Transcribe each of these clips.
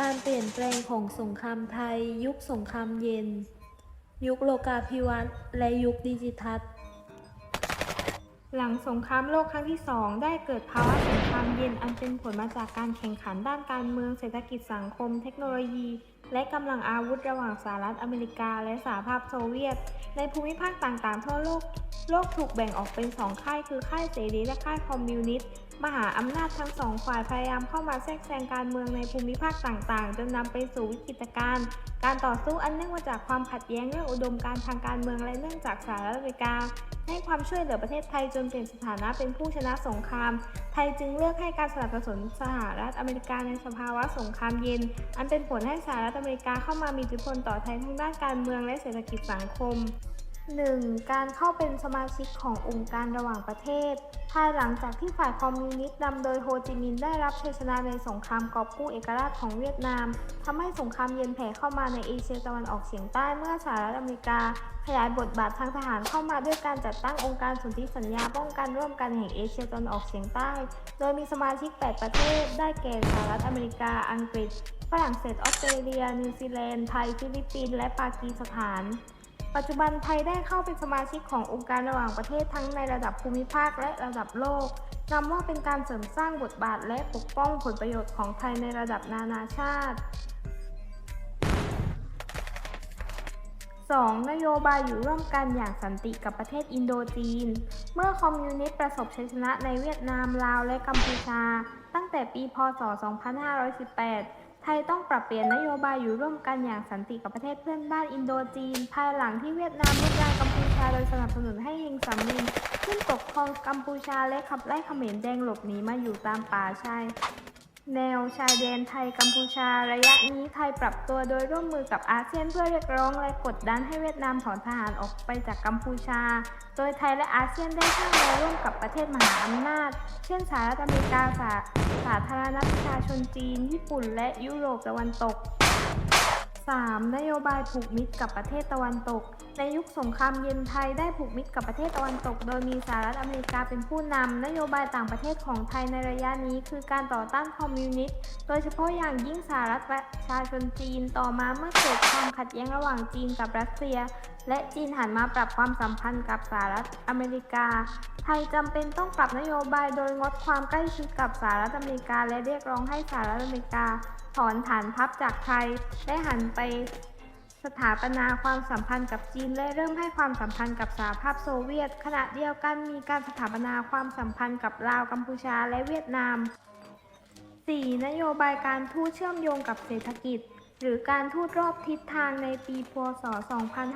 การเปลี่ยนแปลงของสงครามไทย ยุคสงครามเย็น ยุคโลกาภิวัตน์และยุคดิจิทัลหลังสงครามโลกครั้งที่สองได้เกิดภาวะสงครามเย็นอันเป็นผลมาจากการแข่งขันด้านการเมืองเศรษฐกิจสังคม เทคโนโลยี และกำลังอาวุธระหว่างสหรัฐอเมริกา และสหภาพโซเวียต ในภูมิภาคต่างๆทั่วโลก โลกถูกแบ่งออกเป็นสองค่ายคือค่ายเสรีและค่ายคอมมิวนิสต์ มหาอำนาจทั้งสองฝ่ายพยายามเข้ามาแทรกแซงการเมืองในภูมิภาคต่างๆ จนนำไปสู่วิกฤตการณ์การต่อสู้อันเนื่องมาจากความขัดแย้งเรื่องอุดมการณ์ทางการเมืองและเนื่องจากสหรัฐอเมริกาให้ความช่วยเหลือประเทศไทยจนเปลี่ยนสถานะเป็นผู้ชนะสงคราม ไทยจึงเลือกให้การสนับสนุนสหรัฐอเมริกาในสภาวะสงครามเย็น อันเป็นผลให้สหรัฐอเมริกาเข้ามามีอิทธิพลต่อไทยทั้งด้านการเมืองและเศรษฐกิจสังคม 1. การเข้าเป็นสมาชิกขององค์การระหว่างประเทศ ภายหลังจากที่ฝ่ายคอมมิวนิสต์นำโดยโฮจิมินห์ได้รับชัยชนะในสงครามกอบกู้เอกราชของเวียดนามทำให้สงครามเย็นแผ่เข้ามาในเอเชียตะวันออกเฉียงใต้เมื่อสหรัฐอเมริกา ขยายบทบาททางทหารเข้ามาด้วยการจัดตั้งองค์การสนธิสัญญาป้องกันร่วมกันแห่งเอเชียตะวันออกเฉียงใต้ โดยมีสมาชิก 8 ประเทศ ได้แก่สหรัฐอเมริกา อังกฤษ ฝรั่งเศส ออสเตรเลีย นิวซีแลนด์ ไทย ฟิลิปปินส์ และปากีสถาน ปัจจุบันไทยได้เข้าเป็นสมาชิกขององค์การระหว่างประเทศทั้งในระดับภูมิภาคและระดับโลกนำว่าเป็นการเสริมสร้างบทบาทและปกป้องผลประโยชน์ของไทยในระดับนานาชาติ 2. นโยบายอยู่ร่วมกันอย่างสันติกับประเทศอินโดจีน เมื่อคอมมิวนิสต์ประสบชัยชนะในเวียดนามลาวและกัมพูชา ตั้งแต่ปี พ.ศ.2518 ไทยต้องปรับเปลี่ยนนโยบายอยู่ร่วมกันอย่างสันติกับประเทศเพื่อนบ้านอินโดจีน ภายหลังที่เวียดนามลุกรานกัมพูชาโดยสนับสนุนให้ยิงสามินขึ้นปกครองกัมพูชาและขับไล่เขมรแดงหลบหนีมาอยู่ตามป่าชาย แนวชายแดนไทยกัมพูชาระยะนี้ไทยปรับตัวโดยร่วมมือกับอาเซียนเพื่อเรียกร้องและกดดันให้เวียดนามถอนทหารออกไปจากกัมพูชา โดยไทยและอาเซียนได้ช่ามแนวร่วมกับประเทศมหาอำนาจ เช่นสหรัฐอเมริกาสาสาธารณประชาชนจีน ญี่ปุ่น และยุโรปตะวันตก 3. นโยบายผูกมิตรกับประเทศตะวันตก ในยุคสงครามเย็นไทยได้ผูกมิตรกับประเทศตะวันตก โดยมีสหรัฐอเมริกาเป็นผู้นำนโยบายต่างประเทศของไทยในระยะนี้ คือการต่อต้านคอมมิวนิสต์โดยเฉพาะอย่างยิ่งสหรัฐประชาชนจีนต่อมาเมื่อเกิดความขัดแย้งระหว่างจีนกับรัสเซีย และจีนหันมาปรับความสัมพันธ์กับสหรัฐอเมริกา ไทยจำเป็นต้องปรับนโยบายโดยงดความใกล้ชิดกับสหรัฐอเมริกา และเรียกร้องให้สหรัฐอเมริกา ถอนฐานทัพจากไทย ได้หันไปสถาปนาความสัมพันธ์กับจีนและเริ่มให้ความสัมพันธ์กับสหภาพโซเวียต ขณะเดียวกันมีการสถาปนาความสัมพันธ์กับลาวกัมพูชาและเวียดนาม 4. นโยบายการทูตเชื่อมโยงกับเศรษฐกิจ หรือการทูตรอบทิศทางในปีพศ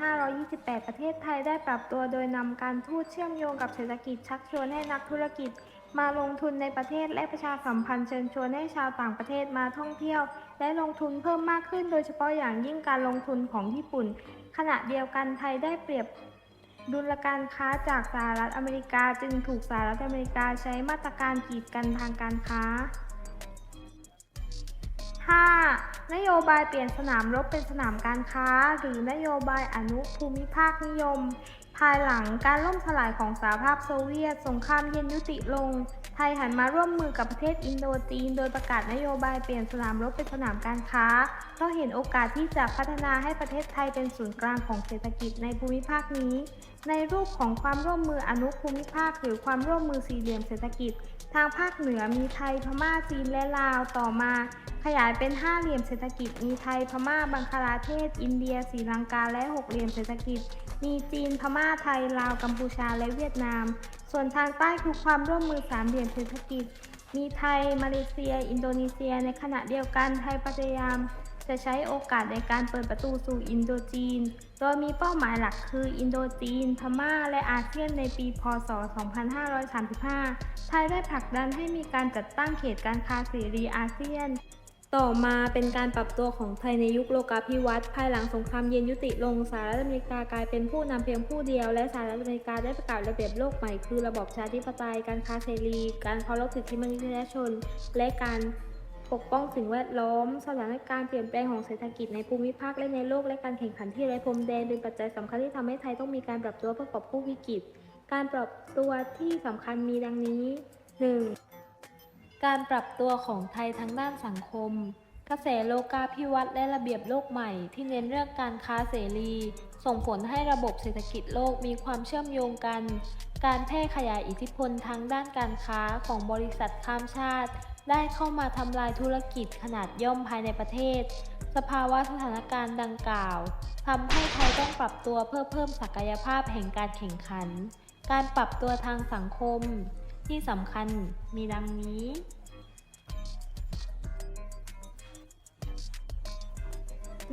2528 ประเทศไทยได้ปรับตัวโดยนำการทูตเชื่อมโยงกับเศรษฐกิจชักชวนให้นักธุรกิจ มาลงทุนในประเทศและประชาสัมพันธ์เชิญชวนให้ชาวต่างประเทศมาท่องเที่ยว และลงทุนเพิ่มมากขึ้น โดยเฉพาะอย่างยิ่งการลงทุนของญี่ปุ่น ขณะเดียวกันไทยได้เปรียบดุลการค้าจากสหรัฐอเมริกาจึงถูกสหรัฐอเมริกาใช้มาตรการกีดกันทางการค้า 5. นโยบายเปลี่ยนสนามรบเป็นสนามการค้า หรือนโยบายอนุภูมิภาคนิยม ภายหลังการล่มสลายของสหภาพโซเวียต สงครามเย็นยุติลง ไทยหันมาร่วมมือกับประเทศอินโดจีน โดยประกาศนโยบายเปลี่ยนสนามรบเป็นสนามการค้า เพราะเห็นโอกาสที่จะพัฒนาให้ประเทศไทยเป็นศูนย์กลางของเศรษฐกิจในภูมิภาคนี้ ในรูปของความร่วมมืออนุภูมิภาค หรือความร่วมมือสี่เหลี่ยมเศรษฐกิจ ทางภาคเหนือมีไทยพม่าจีนและลาวต่อมา ขยายเป็นห้าเหลี่ยมเศรษฐกิจ มีไทยพม่าบังคลาเทศ อินเดียศรีลังกาและหกเหลี่ยมเศรษฐกิจ มีจีนพม่าไทยลาวกัมพูชาและเวียดนาม ส่วนทางใต้คือความร่วมมือสามเหลี่ยมเศรษฐกิจ มีไทยมาเลเซีย อินโดนีเซีย ในขณะเดียวกันไทยพยายาม จะใช้โอกาสในการเปิดประตูสู่อินโดจีน โดยมีเป้าหมายหลักคืออินโดจีน พม่า และอาเซียนในปี พศ 2535 ไทยได้ผลักดันให้มีการจัดตั้งเขตการค้าเสรีอาเซียน ต่อมาเป็นการปรับตัวของไทยในยุคโลกาภิวัตน์ภายหลังสงครามเย็นยุติลงสหรัฐอเมริกากลายเป็นผู้นำเพียงผู้เดียว และสหรัฐอเมริกาได้ประกาศระเบียบโลกใหม่คือระบอบประชาธิปไตย การค้าเสรี การเคารพสิทธิมนุษยชน และการ ปกป้องสิ่งแวดล้อม สถานการณ์เปลี่ยนแปลงของเศรษฐกิจในภูมิภาคและในโลกและการแข่งขันที่ไร้พรมแดนเป็นปัจจัยสำคัญที่ทำให้ไทยต้องมีการปรับตัวเพื่อกอบกู้วิกฤต การปรับตัวที่สำคัญมีดังนี้ 1. การปรับตัวของไทยทางด้านสังคม กระแสโลกาภิวัตน์และระเบียบโลกใหม่ที่เน้นเรื่องการค้าเสรี ส่งผลให้ระบบเศรษฐกิจโลกมีความเชื่อมโยงกัน การแพร่ขยายอิทธิพลทางด้านการค้าของบริษัทข้ามชาติ ได้เข้ามาทำลายธุรกิจขนาดย่อมภายในประเทศ สภาวะสถานการณ์ดังกล่าวทำให้ไทยต้องปรับตัวเพื่อเพิ่มศักยภาพแห่งการแข่งขัน การปรับตัวทางสังคม ที่สำคัญมีดังนี้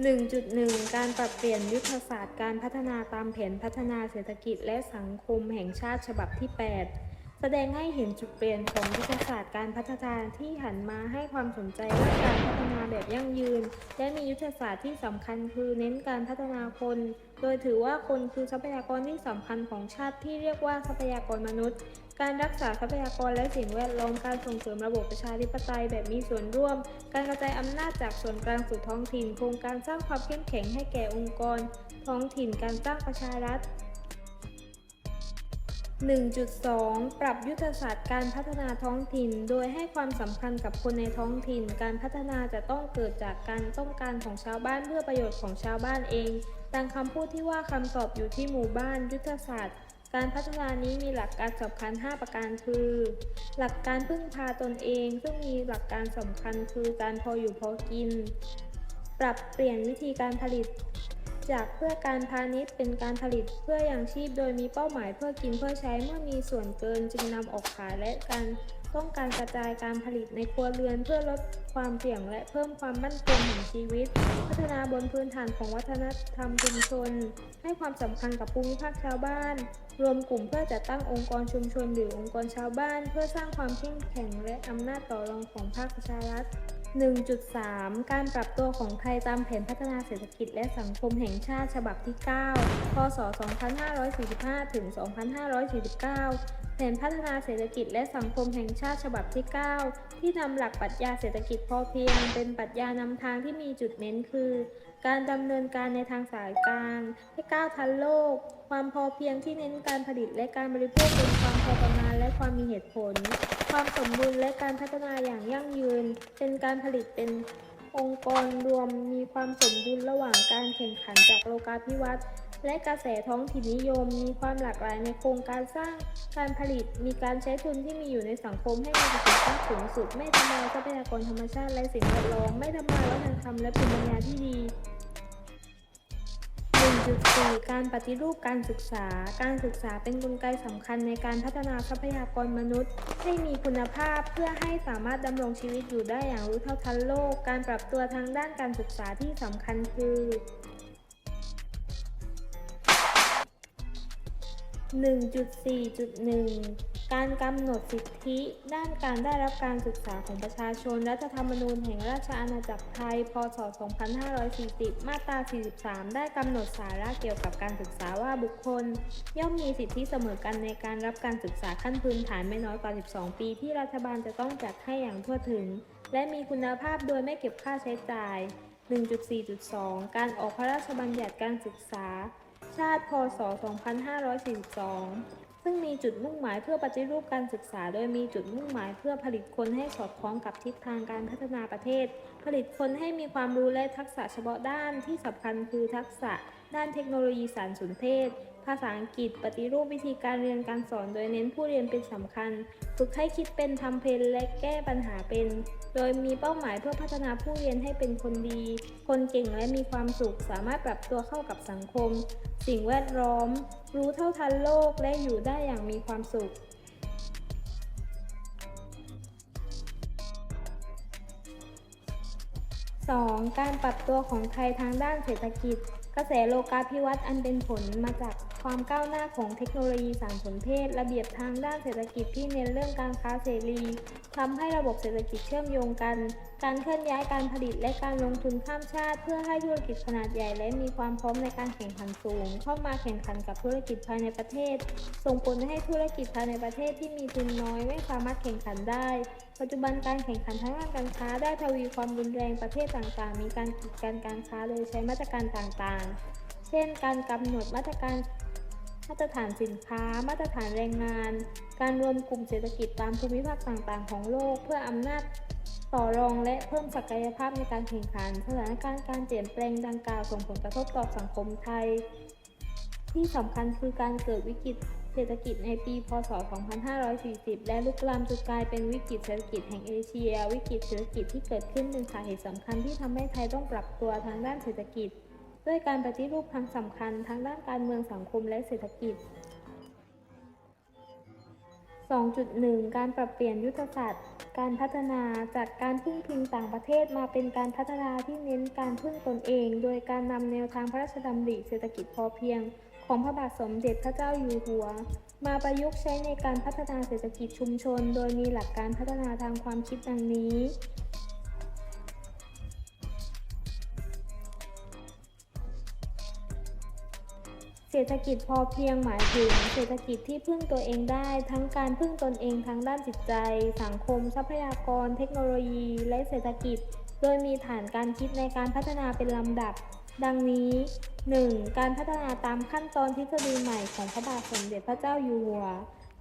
1.1 การปรับเปลี่ยนยุทธศาสตร์การพัฒนาตามแผนพัฒนาเศรษฐกิจและสังคมแห่งชาติฉบับที่ 8 แสดงให้เห็นจุดเปลี่ยนของยุทธศาสตร์การพัฒนาที่หันมาให้ความสนใจเรื่องการพัฒนาแบบยั่งยืน และมียุทธศาสตร์ที่สำคัญคือเน้นการพัฒนาคน โดยถือว่าคนคือทรัพยากรที่สำคัญของชาติที่เรียกว่าทรัพยากรมนุษย์ การรักษาทรัพยากรและสิ่งแวดล้อมการส่งเสริมระบบประชาธิปไตยแบบมีส่วนร่วม การกระจายอำนาจจากส่วนกลางสู่ท้องถิ่น โครงการสร้างความเข้มแข็งให้แก่องค์กร ท้องถิ่นการสร้างประชารัฐ 1.2 ปรับยุทธศาสตร์การพัฒนาท้องถิ่น โดยให้ความสำคัญกับคนในท้องถิ่น การพัฒนาจะต้องเกิดจากการต้องการของชาวบ้านเพื่อประโยชน์ของชาวบ้านเอง ดังคำพูดที่ว่าคำตอบอยู่ที่หมู่บ้าน ยุทธศาสตร์ การพัฒนานี้มีหลักการสำคัญ 5 ประการคือ หลักการพึ่งพาตนเอง ซึ่งมีหลักการสำคัญคือการพออยู่พอกิน ปรับเปลี่ยนวิธีการผลิต จากเพื่อการพาณิชย์เป็นการผลิตเพื่ออย่างชีพโดยมีเป้าหมายเพื่อกินเพื่อใช้เมื่อมีส่วนเกินจึงนำออกขายและการต้องการกระจายการผลิตในครัวเรือนเพื่อลดความเสี่ยงและเพิ่มความมั่นคงแห่งชีวิต พัฒนาบนพื้นฐานของวัฒนธรรมชุมชน ให้ความสำคัญกับภูมิภาคชาวบ้าน รวมกลุ่มเพื่อจัดตั้งองค์กรชุมชนหรือองค์กรชาวบ้าน เพื่อสร้างความเข้มแข็งและอำนาจต่อรองของภาคประชารัฐ 1.3 การปรับตัวของไทยตามแผนพัฒนาเศรษฐกิจและสังคมแห่งชาติฉบับที่ 9 พศ 2545 ถึง 2549 แผนพัฒนาเศรษฐกิจและสังคมแห่งชาติฉบับที่ 9 ที่นำหลักปรัชญาเศรษฐกิจพอเพียง เป็นปรัชญานำทางที่มีจุดเน้นคือ การดำเนินการในทางสายกลางให้ก้าวทันโลก ความพอเพียงที่เน้นการผลิตและการบริโภคเป็นความพอประมาณและความมีเหตุผล ความสมบูรณ์และการพัฒนาอย่างยั่งยืน เป็นการผลิตเป็นองค์กรรวมมีความสมดุลระหว่างการแข่งขันจากโลกาภิวัตน์และกระแสท้องถิ่นนิยม มีความหลากหลายในโครงการสร้างการผลิตมีการใช้ทุนที่มีอยู่ในสังคมให้มีประสิทธิภาพสูงสุด ไม่ทำลายทรัพยากรธรรมชาติและสิ่งแวดล้อมไม่ทำลายวัฒนธรรมและภูมิปัญญาที่ดี 1.4การปฏิรูปการศึกษา การศึกษาเป็นกลไกสำคัญในการพัฒนาทรัพยากรมนุษย์ ให้มีคุณภาพเพื่อให้สามารถดำรงชีวิตอยู่ได้อย่างรู้เท่าทันโลก การปรับตัวทางด้านการศึกษาที่สำคัญคือ 1.4.1 การกำหนดสิทธิ ด้านการได้รับการศึกษาของประชาชน รัฐธรรมนูญแห่งราชอาณาจักรไทย พศ 2540 มาตรา 43 ได้กำหนดสาระเกี่ยวกับการศึกษาว่าบุคคล ย่อมมีสิทธิเสมอกันในการรับการศึกษาขั้นพื้นฐานไม่น้อยกว่า 12 ปี ที่รัฐบาลจะต้องจัดให้อย่างทั่วถึง และมีคุณภาพโดยไม่เก็บค่าใช้จ่าย 1.4.2 การออกพระราชบัญญัติการศึกษา ชาติ พศ 2542ซึ่งมีจุดมุ่งหมายเพื่อปฏิรูปการศึกษา โดยมีจุดมุ่งหมายเพื่อผลิตคนให้สอดคล้องกับทิศทางการพัฒนาประเทศ ผลิตคนให้มีความรู้และทักษะเฉพาะด้านที่สำคัญคือทักษะด้านเทคโนโลยีสารสนเทศ ภาษาอังกฤษปฏิรูปวิธีการเรียนการสอนโดยเน้นผู้เรียนเป็นสำคัญ ฝึกให้คิดเป็นทำเป็นและแก้ปัญหาเป็น โดยมีเป้าหมายเพื่อพัฒนาผู้เรียนให้เป็นคนดี คนเก่งและมีความสุข สามารถปรับตัวเข้ากับสังคม สิ่งแวดล้อม รู้เท่าทันโลกและอยู่ได้อย่างมีความสุข 2. การปรับตัวของไทยทางด้านเศรษฐกิจ กระแสโลกาภิวัตน์อันเป็นผลมาจาก ความก้าวหน้าของเทคโนโลยีสารสนเทศ ระเบียบทางด้านเศรษฐกิจที่เน้นเรื่องการค้าเสรีทำให้ระบบเศรษฐกิจเชื่อมโยงกัน การเคลื่อนย้ายการผลิตและการลงทุนข้ามชาติ เพื่อให้ธุรกิจขนาดใหญ่และมีความพร้อมในการแข่งขันสูง เข้ามาแข่งขันกับธุรกิจภายในประเทศ ส่งผลให้ธุรกิจภายในประเทศที่มีทุนน้อยไม่สามารถแข่งขันได้ ปัจจุบันการแข่งขันทางด้านการค้าได้ทวีความรุนแรงประเทศต่างๆ มีการกีดกันการค้าโดยใช้มาตรการต่างๆ เช่น การกำหนดมาตรการ มาตรฐานสินค้า มาตรฐานแรงงาน การรวมกลุ่มเศรษฐกิจตามภูมิภาคต่างๆ ของโลก เพื่ออำนาจต่อรองและเพิ่มศักยภาพในการแข่งขันสถานการณ์การเปลี่ยนแปลงดังกล่าวส่งผลกระทบต่อสังคมไทย ที่สำคัญคือการเกิดวิกฤตเศรษฐกิจในปี พศ 2540 และลุกลามจนกลายเป็นวิกฤตเศรษฐกิจแห่งเอเชีย วิกฤตเศรษฐกิจที่เกิดขึ้นเป็นสาเหตุสำคัญที่ทำให้ไทยต้องปรับตัวทางด้านเศรษฐกิจ ด้วยการปฏิรูปครั้งสำคัญทั้งด้านการเมืองสังคมและเศรษฐกิจ 2.1 การปรับเปลี่ยนยุทธศาสตร์ การพัฒนาจากการพึ่งพิงต่างประเทศมาเป็นการพัฒนาที่เน้นการพึ่งตนเอง โดยการนำแนวทางพระราชดำริเศรษฐกิจพอเพียง ของพระบาทสมเด็จพระเจ้าอยู่หัว มาประยุกต์ใช้ในการพัฒนาเศรษฐกิจชุมชน โดยมีหลักการพัฒนาทางความคิดดังนี้ เศรษฐกิจพอเพียงหมายถึง เศรษฐกิจที่พึ่งตัวเองได้ ทั้งการพึ่งตนเองทางด้านจิตใจ สังคม ทรัพยากร เทคโนโลยี และเศรษฐกิจ โดยมีฐานการคิดในการพัฒนาเป็นลำดับ ดังนี้ 1. การพัฒนาตามขั้นตอนทฤษฎีใหม่ของพระบาทสมเด็จพระเจ้าอยู่หัว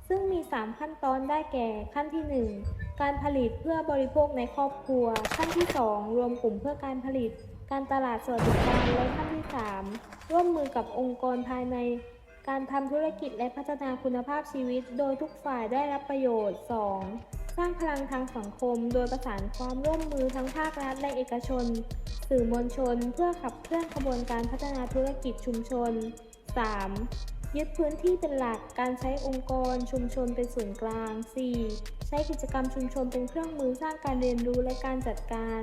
ซึ่งมี 3 ขั้นตอนได้แก่ขั้นที่ 1 การผลิตเพื่อบริโภคในครอบครัว ขั้นที่ 2 รวมกลุ่มเพื่อการผลิต การตลาดสวัสดิการและขั้นที่ 3 ร่วมมือกับองค์กรภายใน การทำธุรกิจและพัฒนาคุณภาพชีวิต โดยทุกฝ่ายได้รับประโยชน์ 2. สร้างพลังทางสังคม โดยประสานความร่วมมือทั้งภาครัฐและเอกชน สื่อมวลชน เพื่อขับเคลื่อนขบวนการพัฒนาธุรกิจชุมชน 3. ยึดพื้นที่เป็นหลัก การใช้องค์กรชุมชนเป็นศูนย์กลาง 4. ใช้กิจกรรมชุมชนเป็นเครื่องมือสร้างการเรียนรู้และการจัดการ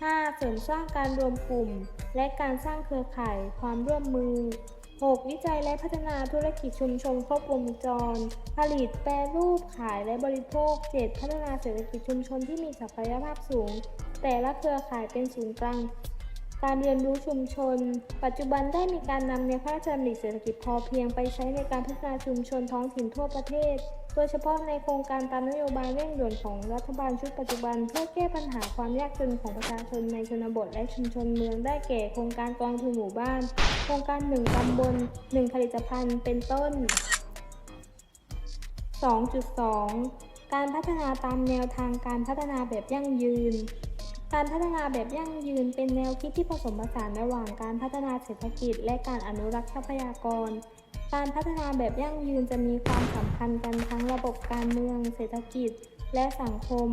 5. เสริมสร้างการรวมกลุ่ม และการสร้างเครือข่ายความร่วมมือ 6. วิจัยและพัฒนาธุรกิจชุมชนครบวงจร ผลิตแปรรูปขายและบริโภค 7. พัฒนาเศรษฐกิจชุมชนที่มีศักยภาพสูง แต่ละเครือข่ายเป็นศูนย์กลาง การเรียนรู้ชุมชน ปัจจุบันได้มีการนำแนวพระราชดำริเศรษฐกิจพอเพียงไปใช้ในการพัฒนาชุมชนท้องถิ่นทั่วประเทศ โดยเฉพาะในโครงการตามนโยบายเร่งด่วนของรัฐบาลชุดปัจจุบัน เพื่อแก้ปัญหาความยากจนของประชาชนในชนบทและชุมชนเมืองได้แก่โครงการกองทุนหมู่บ้าน โครงการหนึ่งตำบลหนึ่งผลิตภัณฑ์ เป็นต้น 2.2 การพัฒนาตามแนวทางการพัฒนาแบบยั่งยืน การพัฒนาแบบยั่งยืนเป็นแนวคิดที่ผสมผสานระหว่างการพัฒนาเศรษฐกิจ และการอนุรักษ์ทรัพยากร การพัฒนาแบบยั่งยืนจะมีความสัมพันธ์กันทั้งระบบการเมือง เศรษฐกิจ และสังคม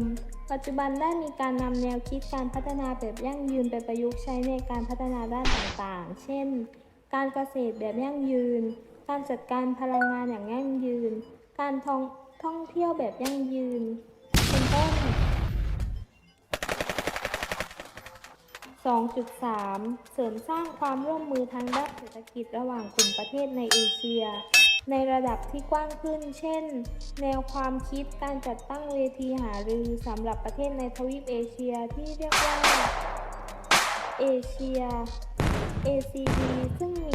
ปัจจุบันได้มีการนำแนวคิดการพัฒนาแบบยั่งยืนไปประยุกต์ใช้ในการพัฒนาด้านต่างๆ เช่น การเกษตรแบบยั่งยืน การจัดการพลังงานอย่างยั่งยืน การท่ององเที่ยวแบบยั่งยืน 2.3 เสริมสร้างความร่วมมือทางด้านเศรษฐกิจระหว่างกลุ่มประเทศในเอเชีย ในระดับที่กว้างขึ้น เช่น แนวความคิดการจัดตั้งเวทีหารือสำหรับประเทศในทวีปเอเชียที่เรียกว่าเอเชีย ACD ซึ่งมี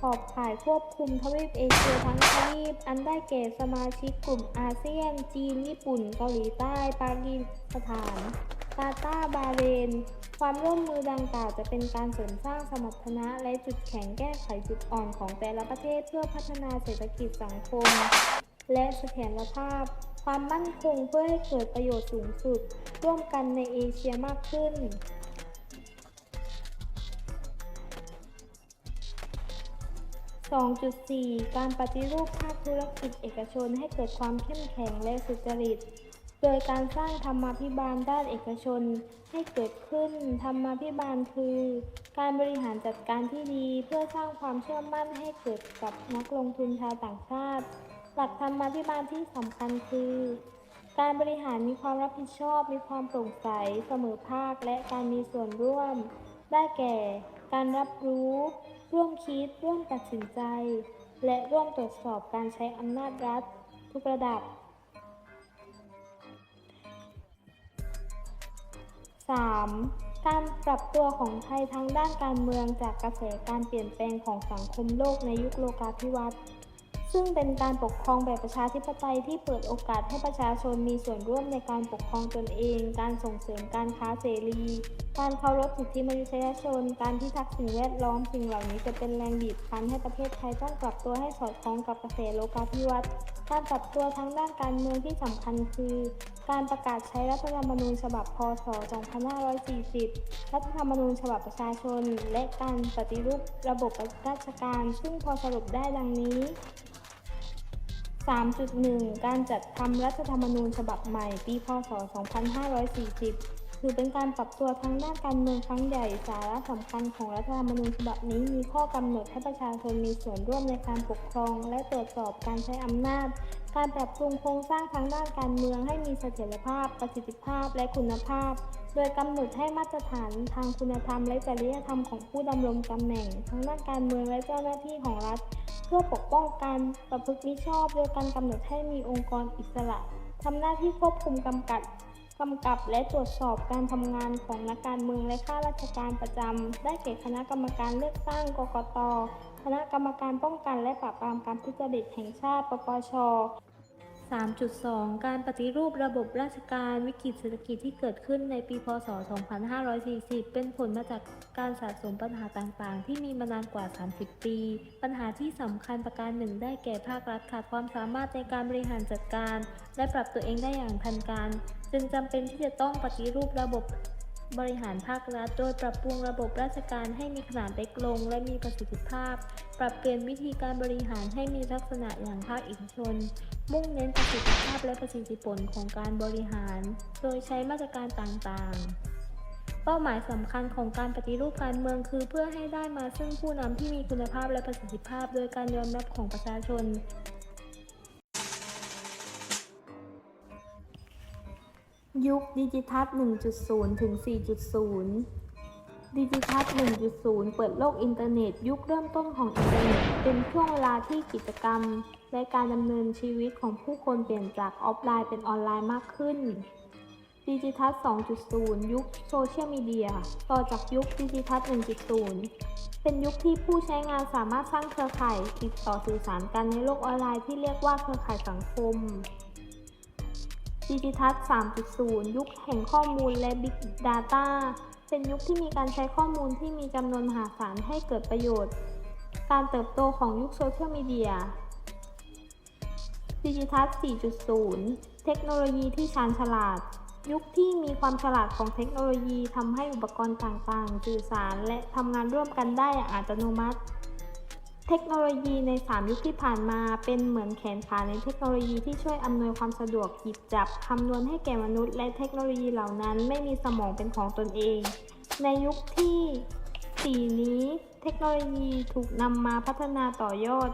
ขอบข่ายควบคุมทวีปเอเชียทั้งทวีปอันได้แก่สมาชิกกลุ่มอาเซียน จีน ญี่ปุ่น เกาหลีใต้ ปากีสถาน กาตาบาห์เรน ความร่วมมือดังกล่าวจะเป็นการเสริมสร้างสมรรถนะและจุดแข็งแก้ไขจุดอ่อนของแต่ละประเทศเพื่อพัฒนาเศรษฐกิจสังคม และเสถียรภาพ ความมั่นคงเพื่อให้เกิดประโยชน์สูงสุด ร่วมกันในเอเชียมากขึ้น2.4 การปฏิรูปภาคธุรกิจเอกชนให้เกิดความเข้มแข็งและสุจริต โดยการสร้างธรรมาภิบาลด้านเอกชนให้เกิดขึ้น ธรรมาภิบาลคือ การบริหารจัดการที่ดีเพื่อสร้างความเชื่อมั่นให้เกิดกับนักลงทุนชาวต่างชาติ หลักธรรมาภิบาลที่สำคัญคือ การบริหารมีความรับผิดชอบ มีความโปร่งใส เสมอภาค และการมีส่วนร่วม ได้แก่ การรับรู้ ร่วมคิด ร่วมตัดสินใจ และร่วมตรวจสอบการใช้อำนาจรัฐ ทุกระดับ 3. การปรับตัวของไทยทางด้านการเมืองจากกระแสการเปลี่ยนแปลงของสังคมโลกในยุคโลกาภิวัตน์ซึ่งเป็นการปกครองแบบประชาธิปไตยที่เปิดโอกาสให้ประชาชนมีส่วนร่วมในการปกครองตนเอง การส่งเสริมการค้าเสรี การเคารพสิทธิมนุษยชน การพิทักษ์สิ่งแวดล้อมสิ่งเหล่านี้จะเป็นแรงบีบคั้นให้ประเทศไทยต้องปรับตัวให้สอดคล้องกับกระแสโลกาภิวัตน์ การปรับตัวทางด้านการเมืองที่สำคัญคือ การประกาศใช้รัฐธรรมนูญฉบับ พศ 2540 รัฐธรรมนูญฉบับประชาชน และการปฏิรูประบบราชการ ซึ่งพอสรุปได้ดังนี้ 3.1 การจัดทำรัฐธรรมนูญฉบับใหม่ ปี พศ 2540 ถือเป็นการปรับตัวทางด้านการเมืองครั้งใหญ่ สาระสำคัญของรัฐธรรมนูญฉบับนี้มีข้อกำหนดให้ประชาชนมีส่วนร่วมในการปกครอง และตรวจสอบการใช้อำนาจ การปรับปรุงโครงสร้างทางด้านการเมืองให้มีเสถียรภาพ ประสิทธิภาพและคุณภาพ โดยกำหนดให้มาตรฐานทางคุณธรรม และจริยธรรมของผู้ดำรงตำแหน่งทางด้านการเมืองและเจ้าหน้าที่ของรัฐ เพื่อปกป้องการประพฤติมิชอบ โดยการกำหนดให้มีองค์กรอิสระทำหน้าที่ควบคุมกำกับ กำกับและตรวจสอบการทำงานของนักการเมืองและข้าราชการประจำ ได้แก่คณะกรรมการเลือกตั้งกกต คณะกรรมการป้องกันและปราบปรามการทุจริตแห่งชาติปปช 3.2 การปฏิรูประบบราชการวิกฤตเศรษฐกิจที่เกิดขึ้นในปี พศ 2540 เป็นผลมาจากการสะสมปัญหาต่างๆ ที่มีมานานกว่า 30 ปี ปัญหาที่สำคัญประการหนึ่งได้แก่ภาครัฐขาดความสามารถในการบริหารจัดการ และปรับตัวเองได้อย่างทันการ จึงจำเป็นที่จะต้องปฏิรูประบบบริหารภาครัฐโดยปรับปรุงระบบราชการให้มีขนาดเล็กลง และมีประสิทธิภาพ ปรับเปลี่ยนวิธีการบริหารให้มีลักษณะอย่างภาคเอกชน มุ่งเน้นประสิทธิภาพและประสิทธิผลของการบริหาร โดยใช้มาตรการต่างๆ เป้าหมายสำคัญของการปฏิรูปการเมืองคือเพื่อให้ได้มาซึ่งผู้นำที่มีคุณภาพและประสิทธิภาพ โดยการยอมรับของประชาชน ยุคดิจิทัล 1.0 ถึง 4.0 ดิจิทัล 1.0 เปิดโลกอินเทอร์เน็ต ยุคเริ่มต้นของอินเทอร์เน็ต เป็นช่วงเวลาที่กิจกรรม และการดำเนินชีวิตของผู้คนเปลี่ยนจากออฟไลน์เป็นออนไลน์มากขึ้น ดิจิทัล 2.0 ยุคโซเชียลมีเดีย ต่อจากยุคดิจิทัล 1.0 เป็นยุคที่ผู้ใช้งานสามารถสร้างเครือข่ายติดต่อสื่อสารกันในโลกออนไลน์ที่เรียกว่าเครือข่ายสังคม ดิจิทัล3.0 ยุคแห่งข้อมูลและ Big Data เป็นยุคที่มีการใช้ข้อมูลที่มีจำนวนมหาศาลให้เกิดประโยชน์ การเติบโตของยุคโซเชียลมีเดียดิจิทัล4.0 เทคโนโลยีที่ชาญฉลาด ยุคที่มีความฉลาดของเทคโนโลยีทำให้อุปกรณ์ต่างๆ สื่อสารและทำงานร่วมกันได้อย่างอัตโนมัติ เทคโนโลยีใน 3 ยุคที่ผ่านมา เป็นเหมือนแขนขาในเทคโนโลยีที่ช่วยอำนวยความสะดวกหยิบจับคำนวณให้แก่มนุษย์ และเทคโนโลยีเหล่านั้นไม่มีสมองเป็นของตนเอง ในยุคที่ 4 นี้ เทคโนโลยีถูกนำมาพัฒนาต่อยอด